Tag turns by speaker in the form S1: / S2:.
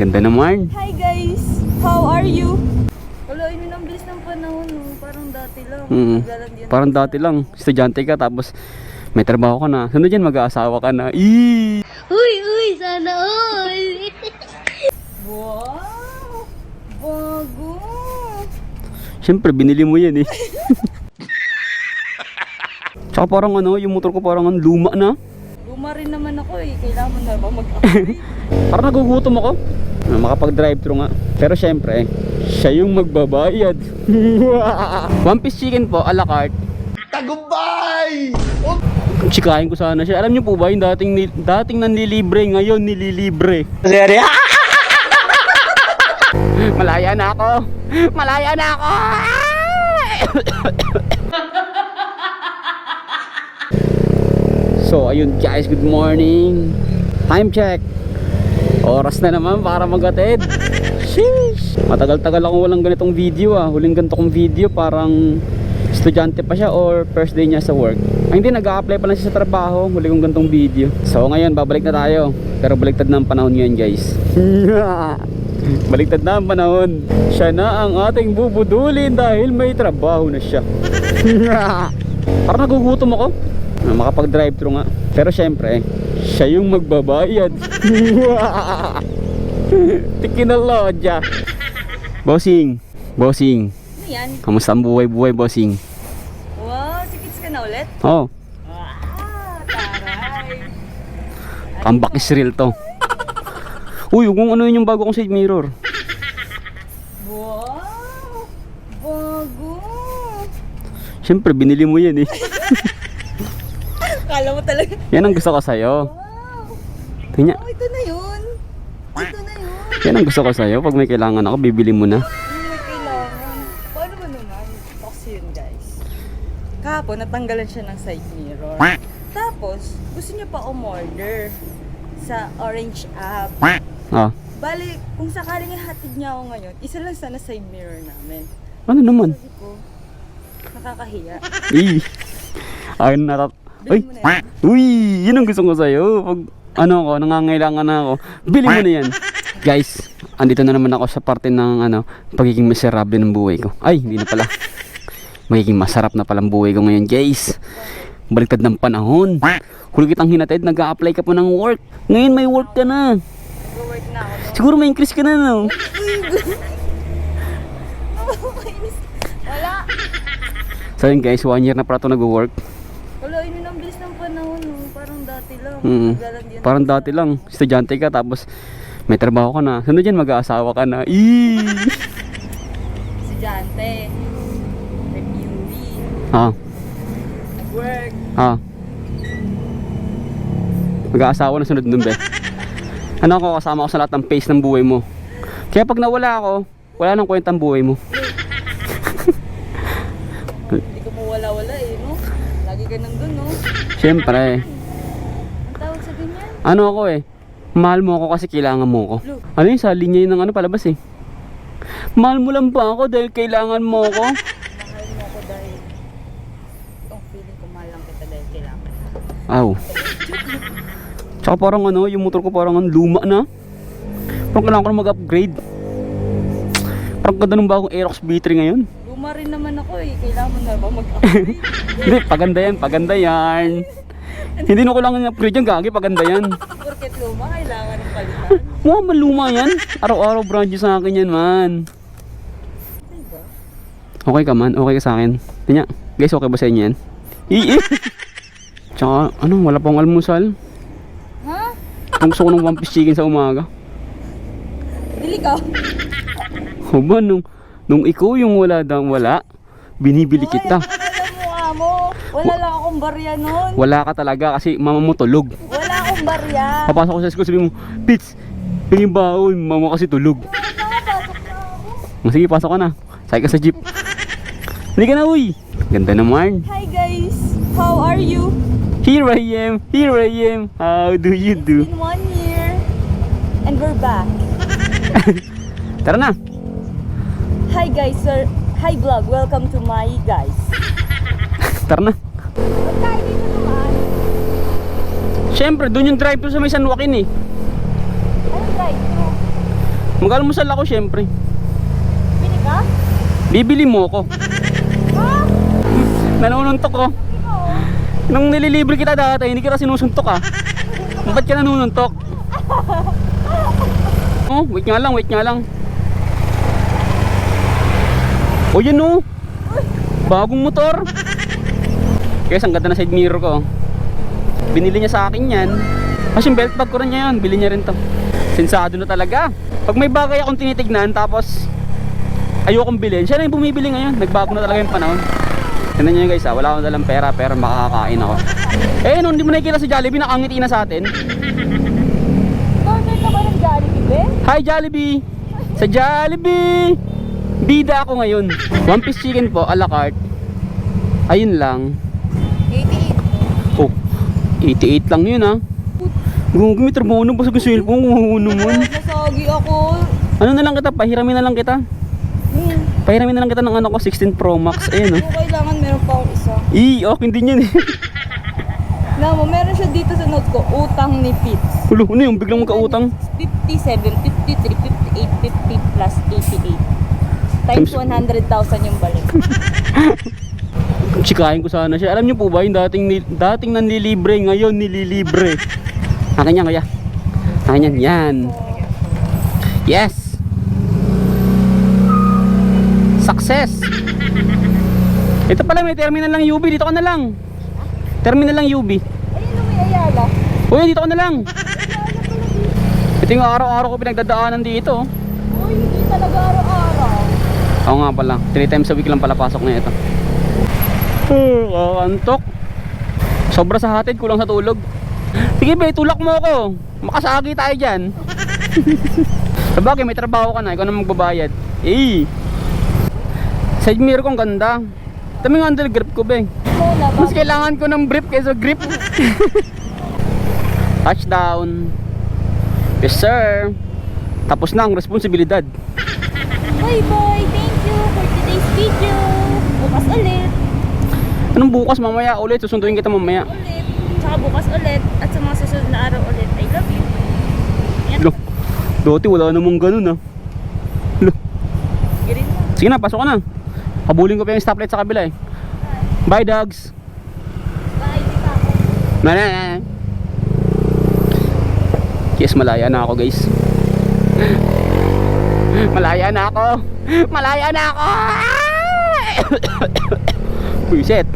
S1: Ganda naman.
S2: Hi guys! How are you? Wala, yun ang bilis ng panahon, no? Parang dati lang.
S1: Mm.
S2: Naglalandian
S1: Parang dati lang, estudyante ka tapos may trabaho ka na. Sunod yan, mag-aasawa ka na. Eee!
S3: Uy, uy, sana all.
S2: Wow! Bago!
S1: Siyempre, binili mo yan eh. Tsaka parang ano, yung motor ko parang ano, luma na.
S2: Luma rin naman ako eh. Kailangan mo na ba mag-upgrade?
S1: Parang nagugutom ako. Ah, Makapag-drive-thru nga. Pero syempre, siya yung magbabayad. One piece chicken po, a la carte.
S4: Tagumpay!
S1: Chikahin ko sana siya. Alam niyo po ba, yung dating, dating nanlilibre, ngayon nililibre. Malaya na ako. Malaya na ako. so, ayun guys, good morning. Time check. Oras na naman para magatid. Sheesh. Matagal-tagal akong walang ganitong video ah. Huling ganito kong video parang estudyante pa siya or first day niya sa work. Ay hindi, nag-a-apply pa lang siya sa trabaho. Huli kong ganitong video. So ngayon, babalik na tayo. Pero baliktad na ang panahon ngayon guys. baliktad na ang panahon. Siya na ang ating bubudulin dahil may trabaho na siya. Parang nagugutom ako. Ah, Makapag-drive-thru nga. Pero syempre, siya yung magbabayad. Tikinalodya. Bossing. Bossing.
S2: ano yan?
S1: Kamusta ang buhay-buhay, bossing?
S2: Wow! Sikits ka na ulit?
S1: Oh,
S2: Ah! Taray!
S1: comeback is real to. Uy, kung ano yun yung bago kong side mirror.
S2: Wow! Bago!
S1: Siyempre, binili mo yan eh.
S2: Kala mo talaga.
S1: Yan ang gusto ko sa'yo.
S2: Wow!
S1: Tingnan,
S2: Oh, ito na yun. Ito na yun.
S1: yan ang gusto ko sa'yo. Pag may kailangan ako, bibili mo na.
S2: May kailangan. Paano ba naman? Kasi yun guys. Kahapon, natanggalan siya ng side mirror. Tapos, gusto niya pa umorder sa Orange app.
S1: Ah,
S2: Bali, kung sakaling ihatid niya ako ngayon, isa lang sana side mirror namin.
S1: ano naman?
S2: Sabi ko, nakakahiya.
S1: Eh. Ayun na Uy,
S2: mo
S1: uy, yun ang gusto ko sa'yo. Pag ano ako, nangangailangan na ako, bili mo na yan. Guys, andito na naman ako sa parte ng ano, pagiging miserable ng buhay ko. Ay, hindi na pala. Magiging masarap na palang buhay ko ngayon, guys. Baliktad ng panahon. Huli kitang hinatid, nag apply ka po ng work. Ngayon may work ka na.
S2: Nag-work na ako.
S1: Siguro may increase ka na, no?
S2: Wala.
S1: So yun guys, one year na pala ito nag-work.
S2: Wala, yun ang bilis ng panahon. No? Parang dati lang.
S1: Mm. Parang dati lang, estudyante ka tapos may trabaho ka na. Sunod yan, mag-aasawa ka na. Eee!
S2: Estudyante. Reviewee.
S1: Ha?
S2: Nag-work.
S1: Ha? Mag-aasawa na sunod nun, be. Ano ako, kasama ko sa lahat ng pace ng buhay mo. Kaya pag nawala ako, wala nang kwentang buhay mo.
S2: Hindi ko mo wala-wala eh, no? Lagi ka nandun, no?
S1: Siyempre,
S2: Ang tawag sa ganyan?
S1: Ano ako eh, mahal mo ako kasi kailangan mo ako. Ano yun, sa linya yun ng ano palabas eh. Mahal mo lang ba ako dahil kailangan mo ako?
S2: Mahal mo ako dahil itong feeling ko mahal lang kita dahil kailangan.
S1: Aw. Tsaka parang ano, yung motor ko parang luma na. Parang kailangan ko na mag-upgrade. Parang ganda ng bagong Aerox B3 ngayon.
S2: Luma rin naman ako eh. Kailangan mo na ba mag-upgrade?
S1: Hindi, paganda yan, paganda yan. Hindi na kailangan i-upgrade yan, gagi, paganda yan.
S2: Porket luma, kailangan ng palitan.
S1: Mukha man luma yan. Araw-araw brand sa akin yan, man. Okay ka man, okay ka sa akin. Tingnan, guys, okay ba sa inyo yan? Ii! Tsaka, ano, wala pang almusal.
S2: Ha?
S1: Ang gusto ko ng one piece chicken sa umaga.
S2: Bili ka?
S1: O ba, nung, nung ikaw yung wala daw wala, binibili kita.
S2: Hoy, ang mukha mo. Wala lang akong barya nun.
S1: Wala ka talaga kasi mama mo tulog.
S2: Wala akong barya.
S1: Papasok ko sa school, sabi mo, Pits, yung baon, mama kasi tulog. Sige, pasok ka na. Sakay ka sa jeep. Hindi ka na, uy. Ganda naman.
S2: Hi guys! How are you?
S1: Here I am, here I am. How do you do?
S2: In one year. And we're back.
S1: Tara na.
S2: Hi guys, sir. Hi vlog. Welcome to my guys.
S1: Tara na. Siyempre, doon yung drive to sa may San Joaquin eh.
S2: Ano guys?
S1: Mag-almusal ako syempre.
S2: Bili ka?
S1: Bibili mo ko. Nanununtok ko. Nung nililibre kita dati, hindi kita sinusuntok ah. Ba't ka nanununtok? Oh, wait nga lang, wait nga lang. Oh, yun oh. Bagong motor. Guys, ang ganda na side mirror ko. Binili niya sa akin yan. Kasi yung belt bag ko rin niya yun. Bili niya rin to. Sensado na talaga. Pag may bagay akong tinitignan, tapos ayokong bilhin, siya na yung bumibili ngayon. Nagbago na talaga yung panahon. Tignan nyo yun guys ha, wala akong dalang pera pero makakakain ako. Eh, nung hindi mo nakikita si Jollibee, nakangiti na sa atin.
S2: Order ka ba ng Jollibee, be?
S1: Hi Jollibee! Sa Jollibee! Bida ako ngayon. One piece chicken po, a la carte. Ayun lang.
S2: 88.
S1: Oh, 88 lang yun ha. Gugumi, trabaho na ba sa cellphone? Kung naman.
S2: Nasagi ako.
S1: Ano na lang kita, pahiramin na lang kita.
S2: Hmm.
S1: Pahiramin na lang kita ng ano ko, 16 Pro Max. Ayun oh.
S2: Kung kailangan meron pa akong isa.
S1: Ih, okay din yun eh.
S2: Namo, meron siya dito sa note ko, utang ni Fitz.
S1: Hulo, ano yung biglang magkautang?
S2: 57, 53, 58, 50 plus 88. Times
S1: Times-
S2: 100,000 yung balik.
S1: Tsikahin ko sana siya. Alam niyo po ba, yung dating, dating nanlilibre, ngayon nililibre. Akin yan, kuya. Akin yan, yan. Yes! Success! Ito pala, may terminal lang UB. Dito ka na lang. Terminal lang UB. Uy, dito ka na lang. Ito yung araw-araw ko pinagdadaanan dito.
S2: Uy, hindi talaga araw-araw.
S1: Oo nga pala. 3 times a week lang pala pasok na ito. Kakantok. Sobra sa hatid, kulang sa tulog. Sige be, tulak mo ako. Makasagi tayo dyan. Sabagay, may trabaho ka na. Ikaw na magbabayad. Eh. Side mirror ko ang ganda. Dami nga handle grip ko, be. Mas kailangan ko ng brief kaysa grip. Touchdown. Yes, sir. Tapos na ang responsibilidad.
S2: Bye bye, thank you for today's video. Bukas ulit.
S1: Anong bukas mamaya ulit? Susunduin kita mamaya.
S2: Ulit. Tsaka bukas ulit. At sa mga susunod na araw ulit. I love you. Yan.
S1: Lo, dati wala namang ganun ah. Lo,
S2: Girin mo.
S1: sige na, pasok ka na. Habulin ko pa yung stoplight sa kabila eh. Bye dogs.
S2: Bye, di pa ako.
S1: Na na na. Yes, malaya na ako guys. Malaya na ako. Malaya na ako. Buisit.